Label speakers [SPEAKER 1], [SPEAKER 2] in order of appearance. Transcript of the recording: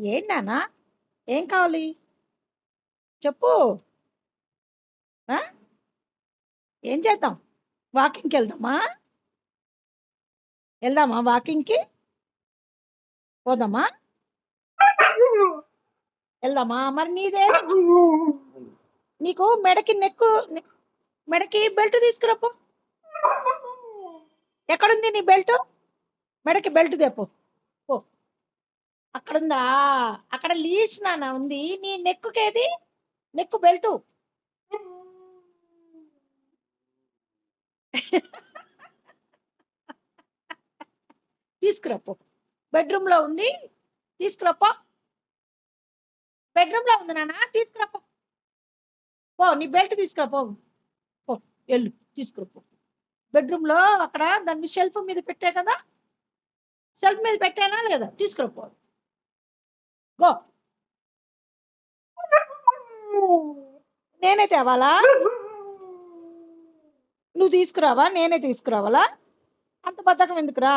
[SPEAKER 1] ఏం ఏంటి నాన్న? ఏం కావాలి? చెప్పు. ఆ? ఏం చేద్దాం? వాకింగ్కి వెళ్దామా? వెళ్దామా వాకింగ్కి? పోదామా? వెళ్దామా? మరి నీదే. నీకు మెడకి నెక్కు మెడకి బెల్ట్ తీసుకురాపో ఎక్కడుంది నీ బెల్ట్? మెడకి బెల్ట్ తెప్పు. పో. అక్కడుందా? అక్కడ లీచ్ నాన్న ఉంది. నీ నెక్కుకేది? Neck belt తీసుకురాపో. బెడ్రూమ్లో ఉంది. తీసుకురాపో. బెడ్రూమ్లో ఉంది నాన్న. తీసుకురాపో. పో నీ బెల్ట్ తీసుకురాపో. పో వెళ్ళు. తీసుకురాపో. బెడ్రూమ్లో అక్కడ దాన్ని షెల్ఫ్ మీద పెట్టా కదా? షెల్ఫ్ మీద పెట్టానా లేదా? తీసుకురాపో. గో. నేనే తేవాలా నువ్వు తీసుకురావా? నేనే తీసుకురావాలా? అంత బద్ధకం ఎందుకురా?